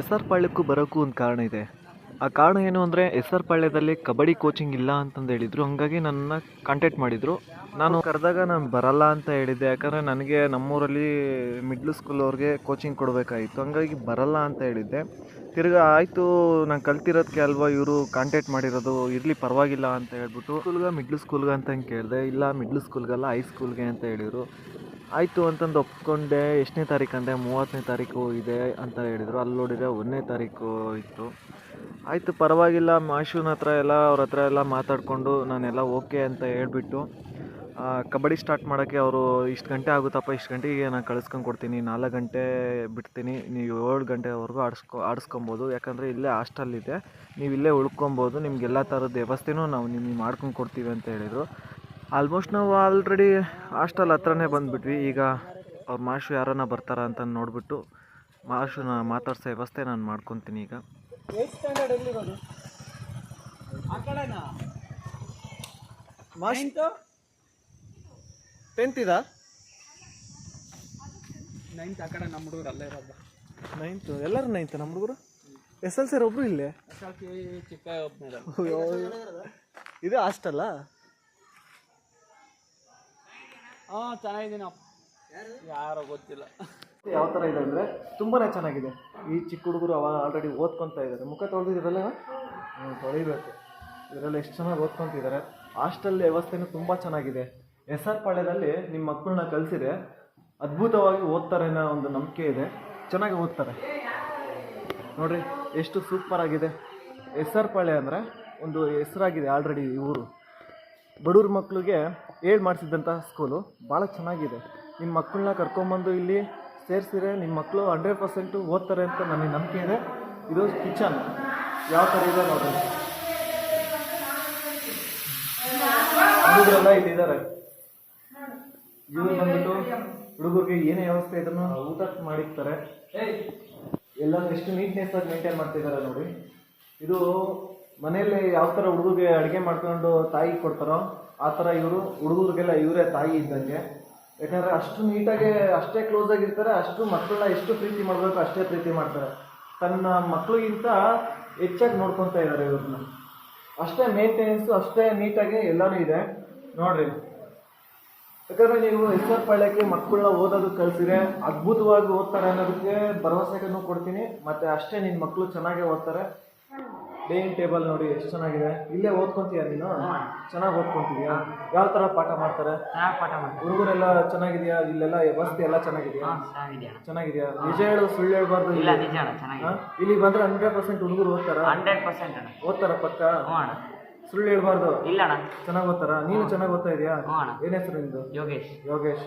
S R ಪಾಳ್ಯಕ್ಕೂ ಬರೋಕ್ಕೂ ಒಂದು ಕಾರಣ ಇದೆ. ಆ ಕಾರಣ ಏನು ಅಂದರೆ ಎಸ್ ಆರ್ ಪಾಳ್ಯದಲ್ಲಿ ಕಬಡ್ಡಿ ಕೋಚಿಂಗ್ ಇಲ್ಲ ಅಂತಂದು ಹೇಳಿದರು. ಹಂಗಾಗಿ ನನ್ನ ಕಾಂಟ್ಯಾಕ್ಟ್ ಮಾಡಿದರು. ನಾನು ಕರೆದಾಗ ನಾನು ಬರಲ್ಲ ಅಂತ ಹೇಳಿದ್ದೆ. ಯಾಕಂದರೆ ನನಗೆ ನಮ್ಮೂರಲ್ಲಿ ಮಿಡ್ಲ್ ಸ್ಕೂಲ್ ಅವ್ರಿಗೆ ಕೋಚಿಂಗ್ ಕೊಡಬೇಕಾಗಿತ್ತು. ಹಂಗಾಗಿ ಬರಲ್ಲ ಅಂತ ಹೇಳಿದ್ದೆ. ತಿರ್ಗಾ ಆಯಿತು, ನಾನು ಕಲ್ತಿರೋದಕ್ಕೆ ಅಲ್ವಾ ಇವರು ಕಾಂಟ್ಯಾಕ್ಟ್ ಮಾಡಿರೋದು? ಇರಲಿ, ಪರವಾಗಿಲ್ಲ ಅಂತ ಹೇಳ್ಬಿಟ್ಟು ಸ್ಕೂಲ್ಗೆ ಮಿಡ್ಲ್ ಸ್ಕೂಲ್ಗೆ ಅಂತ ಕೇಳಿದೆ. ಇಲ್ಲ ಮಿಡ್ಲ್ ಸ್ಕೂಲ್ಗಲ್ಲ ಹೈ ಸ್ಕೂಲ್ಗೆ ಅಂತ ಹೇಳಿದರು. ಆಯಿತು ಅಂತಂದು ಒಪ್ಕೊಂಡೆ, ಎಷ್ಟನೇ ತಾರೀಕು ಅಂದೆ ಮೂವತ್ತನೇ ತಾರೀಕು ಇದೆ ಅಂತ ಹೇಳಿದರು. ಅಲ್ಲಿ ನೋಡಿದರೆ ಒಂದನೇ ತಾರೀಕು ಇತ್ತು. ಆಯಿತು, ಪರವಾಗಿಲ್ಲ ಮಾಶೂನ ಹತ್ರ ಎಲ್ಲ, ಅವ್ರ ಹತ್ರ ಎಲ್ಲ ಮಾತಾಡಿಕೊಂಡು ನಾನೆಲ್ಲ ಓಕೆ ಅಂತ ಹೇಳಿಬಿಟ್ಟು ಕಬಡ್ಡಿ ಸ್ಟಾರ್ಟ್ ಮಾಡೋಕ್ಕೆ ಅವರು ಇಷ್ಟು ಗಂಟೆ ಆಗುತ್ತಪ್ಪ, ಇಷ್ಟು ಗಂಟೆಗೆ ನಾನು ಕಳಿಸ್ಕೊಂಡು ಕೊಡ್ತೀನಿ. ನಾಲ್ಕು ಗಂಟೆ ಬಿಡ್ತೀನಿ. ನೀವು ಏಳು ಗಂಟೆವರೆಗೂ ಆಡಿಸ್ಕೊ, ಆಡಿಸ್ಕೊಬೋದು. ಯಾಕಂದರೆ ಇಲ್ಲೇ ಹಾಸ್ಟೆಲ್ ಇದೆ. ನೀವು ಇಲ್ಲೇ ಉಳ್ಕೊಬೋದು. ನಿಮ್ಗೆ ಎಲ್ಲ ಥರದ ವ್ಯವಸ್ಥೆನೂ ನಾವು ನಿಮಗೆ ಮಾಡ್ಕೊಂಡು ಕೊಡ್ತೀವಿ ಅಂತ ಹೇಳಿದರು. ಆಲ್ಮೋಸ್ಟ್ ನಾವು ಆಲ್ರೆಡಿ ಹಾಸ್ಟೆಲ್ ಹತ್ರನೇ ಬಂದುಬಿಟ್ವಿ. ಈಗ ಅವ್ರ ಮಾಷು ಯಾರನ್ನ ಬರ್ತಾರ ಅಂತ ನೋಡಿಬಿಟ್ಟು ಮಾಷನ ಮಾತಾಡ್ಸೋ ವ್ಯವಸ್ಥೆ ನಾನು ಮಾಡ್ಕೊತೀನಿ ಈಗ. ಟೆಂತ್ ಇದಾ? ನೈನ್ತ್ ಆ ಕಡೆ ನಮ್ಮ ಹುಡುಗರು ಅಲ್ಲೇ ಇರೋದು. ನೈನ್ತು ಎಲ್ಲರೂ ನೈನ್ತ್ ನಮ್ಮ ಹುಡುಗರು? ಎಸ್ ಎಲ್ ಸರ್ ಒಬ್ರು ಇಲ್ಲೇ? ಚಿಕ್ಕ ಇದು ಹಾಸ್ಟೆಲ್ಲಾ ಹಾಂ ಚೆನ್ನಾಗಿದ್ದೀನಿ ಯಾರೋ ಗೊತ್ತಿಲ್ಲ. ಯಾವ ಥರ ಇದೆ ಅಂದರೆ ತುಂಬಾ ಚೆನ್ನಾಗಿದೆ. ಈ ಚಿಕ್ಕ ಹುಡುಗರು ಅವಾಗ ಆಲ್ರೆಡಿ ಓದ್ಕೊತಾ ಇದ್ದಾರೆ. ಮುಖ ತೊಳೆದಿರಲ್ಲ ಹ್ಞೂ ತೊಳಿಬೇಕು. ಇದರಲ್ಲಿ ಎಷ್ಟು ಚೆನ್ನಾಗಿ ಓದ್ಕೊತಿದ್ದಾರೆ. ಹಾಸ್ಟೆಲ್ ವ್ಯವಸ್ಥೆನೂ ತುಂಬ ಚೆನ್ನಾಗಿದೆ. ಎಸ್ ಆರ್ ಪಾಳ್ಯದಲ್ಲಿ ನಿಮ್ಮ ಮಕ್ಕಳನ್ನ ಕಲಿಸಿದೆ ಅದ್ಭುತವಾಗಿ ಓದ್ತಾರೆ ಅನ್ನೋ ಒಂದು ನಂಬಿಕೆ ಇದೆ. ಚೆನ್ನಾಗಿ ಓದ್ತಾರೆ. ನೋಡ್ರಿ, ಎಷ್ಟು ಸೂಪರ್ ಆಗಿದೆ. ಎಸ್ ಆರ್ ಪಾಳ್ಯ ಅಂದರೆ ಒಂದು ಹೆಸರಾಗಿದೆ ಆಲ್ರೆಡಿ ಇವರು ಬಡವ್ರ ಮಕ್ಕಳಿಗೆ ಏಳು ಮಾಡಿಸಿದ್ದಂಥ ಸ್ಕೂಲು ಭಾಳ ಚೆನ್ನಾಗಿದೆ. ನಿಮ್ಮ ಮಕ್ಕಳನ್ನ ಕರ್ಕೊಂಬಂದು ಇಲ್ಲಿ ಸೇರಿಸಿದ್ರೆ ನಿಮ್ಮ ಮಕ್ಕಳು ಹಂಡ್ರೆಡ್ ಪರ್ಸೆಂಟು ಓದ್ತಾರೆ ಅಂತ ನನಗೆ ನಂಬಿಕೆ ಇದೆ. ಇದು ಕಿಚನ್. ಯಾವ ಥರ ಇದೆ ನೋಡಿ ಹುಡುಗರೆಲ್ಲ ಇಲ್ಲಿದ್ದಾರೆ. ಇವ್ರು ಬಂದ್ಬಿಟ್ಟು ಹುಡುಗರಿಗೆ ಏನೇ ವ್ಯವಸ್ಥೆ ಇದನ್ನು ಊಟ ಮಾಡಿರ್ತಾರೆ ಎಲ್ಲ ಎಷ್ಟು ನೀಟ್ನೆಸ್ ಆಗಿ ಮೇಂಟೈನ್ ಮಾಡ್ತಿದ್ದಾರೆ ನೋಡಿ ಇದು ಮನೆಯಲ್ಲಿ ಯಾವ ಥರ ಹುಡುಗರಿಗೆ ಅಡುಗೆ ಮಾಡ್ಕೊಂಡು ತಾಯಿ ಕೊಡ್ತಾರೋ ಆ ಥರ ಇವರು ಹುಡುಗರಿಗೆಲ್ಲ ಇವರೇ ತಾಯಿ ಇದ್ದಂಗೆ. ಯಾಕಂದರೆ ಅಷ್ಟು ನೀಟಾಗಿ ಅಷ್ಟೇ ಕ್ಲೋಸ್ ಆಗಿರ್ತಾರೆ, ಅಷ್ಟು ಮಕ್ಕಳನ್ನ ಎಷ್ಟು ಪ್ರೀತಿ ಮಾಡಬೇಕು ಅಷ್ಟೇ ಪ್ರೀತಿ ಮಾಡ್ತಾರೆ. ತನ್ನ ಮಕ್ಕಳಿಗಿಂತ ಹೆಚ್ಚಾಗಿ ನೋಡ್ಕೊತಾ ಇದ್ದಾರೆ ಇವ್ರನ್ನ. ಅಷ್ಟೇ ಮೇಂಟೆನೆನ್ಸು ಅಷ್ಟೇ ನೀಟಾಗಿ ಎಲ್ಲನೂ ಇದೆ. ನೋಡ್ರಿ. ಯಾಕಂದ್ರೆ ನೀವು ಎಸ್ ಆರ್ ಪಾಳ್ಯಕ್ಕೆ ಮಕ್ಕಳನ್ನ ಓದೋದು ಕಲಿಸಿದ್ರೆ ಅದ್ಭುತವಾಗಿ ಓದ್ತಾರೆ ಅನ್ನೋದಕ್ಕೆ ಭರವಸೆಯನ್ನು ಕೊಡ್ತೀನಿ. ಮತ್ತೆ ಅಷ್ಟೇ ನಿನ್ನ ಮಕ್ಕಳು ಚೆನ್ನಾಗೇ ಓದ್ತಾರೆ. ಡೈನಿಂಗ್ ಟೇಬಲ್ ನೋಡಿ ಎಷ್ಟು ಚೆನ್ನಾಗಿದೆ. ಇಲ್ಲೇ ಓದ್ಕೊಂತೀಯ ನೀನು? ಚೆನ್ನಾಗಿ ಓದ್ಕೊಂತೀಯಾ? ಯಾವ ಥರ ಪಾಠ ಮಾಡ್ತಾರೆ? ಪಾಠ ಮಾಡ್ತಾರೆ? ಹುಡುಗರೆಲ್ಲ ಚೆನ್ನಾಗಿದೆಯಾ? ಇಲ್ಲೆಲ್ಲ ವ್ಯವಸ್ಥೆ ಎಲ್ಲ ಚೆನ್ನಾಗಿದೆಯಾ? ಚೆನ್ನಾಗಿದೆಯಾ? ಚೆನ್ನಾಗಿದೆಯಾ? ನಿಜ ಹೇಳು ಸುಳ್ಳು ಹೇಳ್ಬಾರ್ದು ಇಲ್ಲ. ನಿಜ ಇಲ್ಲಿ ಬಂದ್ರೆ ಹಂಡ್ರೆಡ್ ಪರ್ಸೆಂಟ್ ಹುಡುಗರು ಓದ್ತಾರ? ಹಂಡ್ರೆಡ್ ಪರ್ಸೆಂಟ್ ಅಣ್ಣ. ಓದ್ತಾರ ಪಕ್ಕ? ಸುಳ್ಳು ಹೇಳ್ಬಾರ್ದು. ಇಲ್ಲ ಅಣ್ಣ. ಚೆನ್ನಾಗಿ ಓದ್ತಾರ? ನೀನು ಚೆನ್ನಾಗಿ ಓದ್ತಾ ಇದೆಯಾ? ಏನ್ ಹೆಸರು ನಿಮ್ದು? ಯೋಗೇಶ್. ಯೋಗೇಶ್.